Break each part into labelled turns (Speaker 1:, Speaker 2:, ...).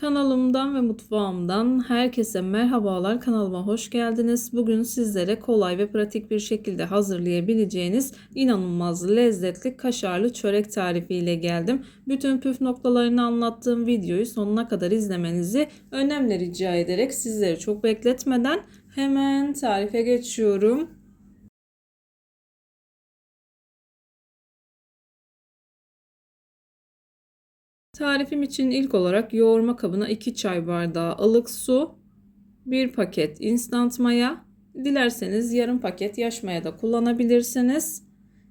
Speaker 1: Kanalımdan ve mutfağımdan herkese merhabalar. Kanalıma hoş geldiniz. Bugün sizlere kolay ve pratik bir şekilde hazırlayabileceğiniz inanılmaz lezzetli kaşarlı çörek tarifi ile geldim. Bütün püf noktalarını anlattığım videoyu sonuna kadar izlemenizi önemli rica ederek sizleri çok bekletmeden hemen tarife geçiyorum. Tarifim için ilk olarak yoğurma kabına 2 çay bardağı ılık su, 1 paket instant maya, dilerseniz yarım paket yaş maya da kullanabilirsiniz.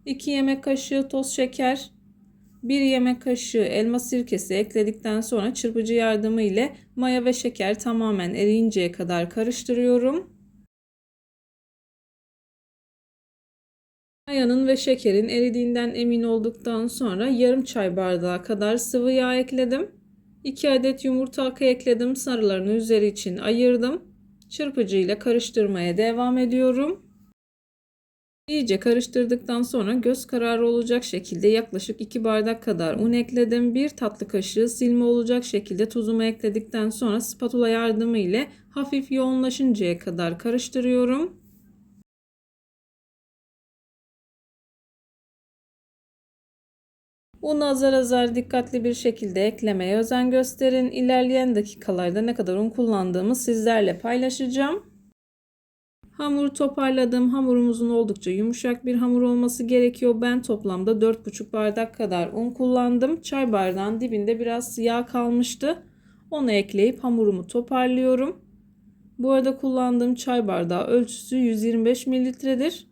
Speaker 1: 2 yemek kaşığı toz şeker, 1 yemek kaşığı elma sirkesi ekledikten sonra çırpıcı yardımı ile maya ve şeker tamamen eriyinceye kadar karıştırıyorum. Mayanın ve şekerin eridiğinden emin olduktan sonra yarım çay bardağı kadar sıvı yağ ekledim. 2 adet yumurta akı ekledim. Sarılarını üzeri için ayırdım. Çırpıcı ile karıştırmaya devam ediyorum. İyice karıştırdıktan sonra göz kararı olacak şekilde yaklaşık 2 bardak kadar un ekledim. 1 tatlı kaşığı silme olacak şekilde tuzumu ekledikten sonra spatula yardımı ile hafif yoğunlaşıncaya kadar karıştırıyorum. Unu azar azar dikkatli bir şekilde eklemeye özen gösterin. İlerleyen dakikalarda ne kadar un kullandığımı sizlerle paylaşacağım. Hamuru toparladım. Hamurumuzun oldukça yumuşak bir hamur olması gerekiyor. Ben toplamda 4,5 bardak kadar un kullandım. Çay bardağın dibinde biraz yağ kalmıştı. Onu ekleyip hamurumu toparlıyorum. Bu arada kullandığım çay bardağı ölçüsü 125 mililitredir.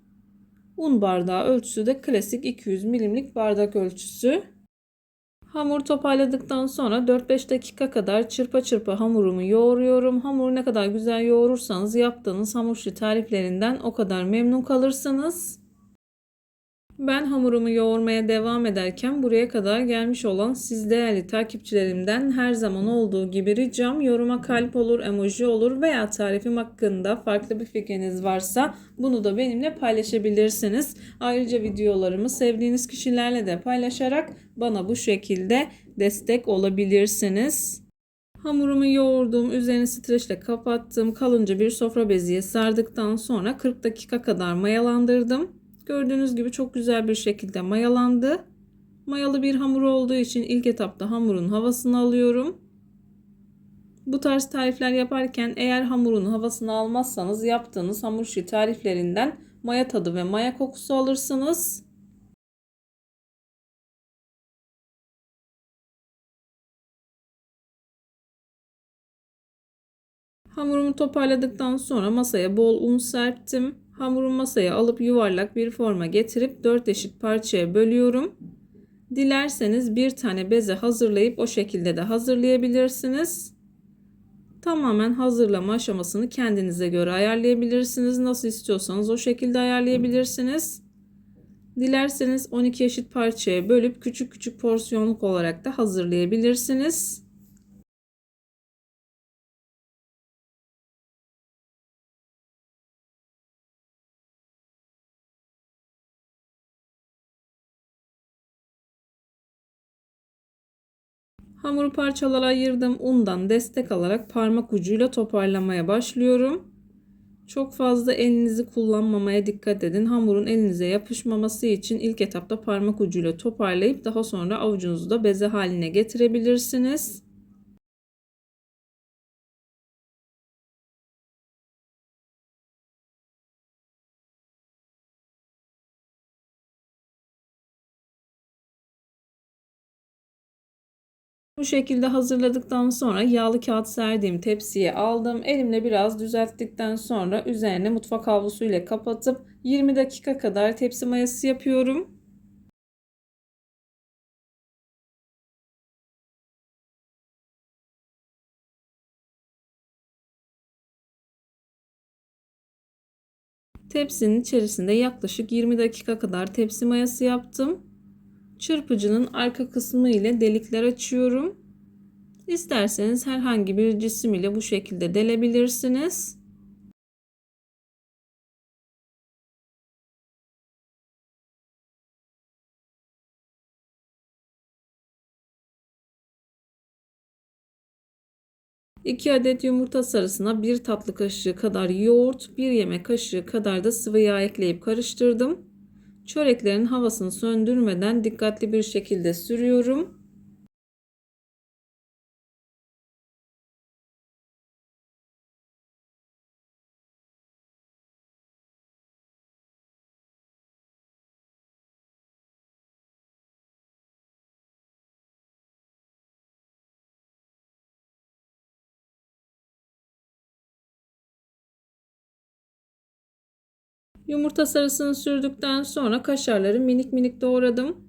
Speaker 1: Un bardağı ölçüsü de klasik 200 milimlik bardak ölçüsü. Hamur toparladıktan sonra 4-5 dakika kadar çırpa çırpa hamurumu yoğuruyorum. Hamuru ne kadar güzel yoğurursanız yaptığınız hamur tariflerinden o kadar memnun kalırsınız. Ben hamurumu yoğurmaya devam ederken buraya kadar gelmiş olan siz değerli takipçilerimden her zaman olduğu gibi ricam yoruma kalp olur, emoji olur veya tarifim hakkında farklı bir fikriniz varsa bunu da benimle paylaşabilirsiniz. Ayrıca videolarımı sevdiğiniz kişilerle de paylaşarak bana bu şekilde destek olabilirsiniz. Hamurumu yoğurdum, üzerini streçle kapattım. Kalınca bir sofra beziye sardıktan sonra 40 dakika kadar mayalandırdım. Gördüğünüz gibi çok güzel bir şekilde mayalandı. Mayalı bir hamur olduğu için ilk etapta hamurun havasını alıyorum. Bu tarz tarifler yaparken eğer hamurun havasını almazsanız yaptığınız hamur işi tariflerinden maya tadı ve maya kokusu alırsınız. Hamurumu toparladıktan sonra masaya bol un serptim. Hamuru masaya alıp yuvarlak bir forma getirip 4 eşit parçaya bölüyorum. Dilerseniz bir tane beze hazırlayıp o şekilde de hazırlayabilirsiniz. Tamamen hazırlama aşamasını kendinize göre ayarlayabilirsiniz. Nasıl istiyorsanız o şekilde ayarlayabilirsiniz. Dilerseniz 12 eşit parçaya bölüp küçük küçük porsiyonluk olarak da hazırlayabilirsiniz. Hamuru parçalara ayırdım. Undan destek alarak parmak ucuyla toparlamaya başlıyorum. Çok fazla elinizi kullanmamaya dikkat edin. Hamurun elinize yapışmaması için ilk etapta parmak ucuyla toparlayıp daha sonra avucunuzu da beze haline getirebilirsiniz. Bu şekilde hazırladıktan sonra yağlı kağıt serdiğim tepsiye aldım. Elimle biraz düzelttikten sonra üzerine mutfak havlusu ile kapatıp 20 dakika kadar tepsi mayası yapıyorum. Tepsinin içerisinde yaklaşık 20 dakika kadar tepsi mayası yaptım. Çırpıcının arka kısmı ile delikler açıyorum. İsterseniz herhangi bir cisim ile bu şekilde delebilirsiniz. 2 adet yumurta sarısına 1 tatlı kaşığı kadar yoğurt, 1 yemek kaşığı kadar da sıvı yağ ekleyip karıştırdım. Çöreklerin havasını söndürmeden dikkatli bir şekilde sürüyorum. Yumurta sarısını sürdükten sonra kaşarları minik minik doğradım.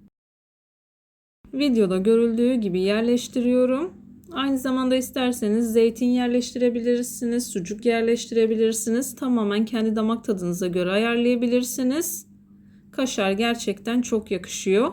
Speaker 1: Videoda görüldüğü gibi yerleştiriyorum. Aynı zamanda isterseniz zeytin yerleştirebilirsiniz, sucuk yerleştirebilirsiniz. Tamamen kendi damak tadınıza göre ayarlayabilirsiniz. Kaşar gerçekten çok yakışıyor.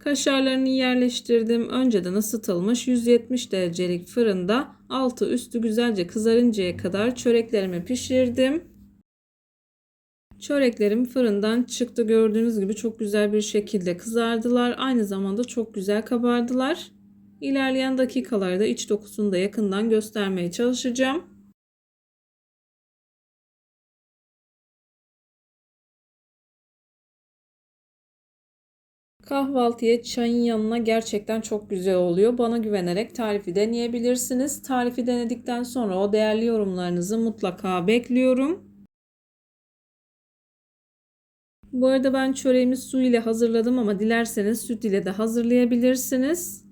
Speaker 1: Kaşarlarını yerleştirdim. Önceden ısıtılmış 170 derecelik fırında altı üstü güzelce kızarıncaya kadar çöreklerimi pişirdim. Çöreklerim fırından çıktı. Gördüğünüz gibi çok güzel bir şekilde kızardılar. Aynı zamanda çok güzel kabardılar. İlerleyen dakikalarda iç dokusunu da yakından göstermeye çalışacağım. Kahvaltıya çayın yanına gerçekten çok güzel oluyor. Bana güvenerek tarifi deneyebilirsiniz. Tarifi denedikten sonra o değerli yorumlarınızı mutlaka bekliyorum. Bu arada ben çöreğimi su ile hazırladım ama dilerseniz süt ile de hazırlayabilirsiniz.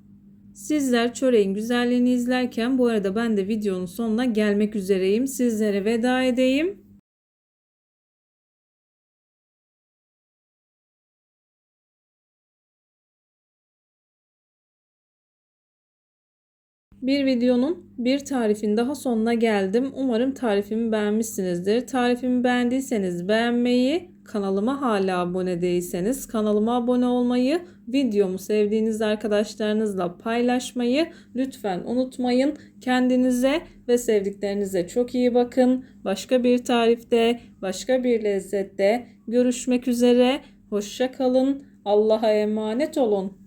Speaker 1: Sizler çöreğin güzelliğini izlerken bu arada ben de videonun sonuna gelmek üzereyim. Sizlere veda edeyim. Bir videonun bir tarifin daha sonuna geldim. Umarım tarifimi beğenmişsinizdir. Tarifimi beğendiyseniz beğenmeyi, kanalıma hala abone değilseniz kanalıma abone olmayı, videomu sevdiğiniz arkadaşlarınızla paylaşmayı lütfen unutmayın. Kendinize ve sevdiklerinize çok iyi bakın. Başka bir tarifte, başka bir lezzette görüşmek üzere. Hoşça kalın. Allah'a emanet olun.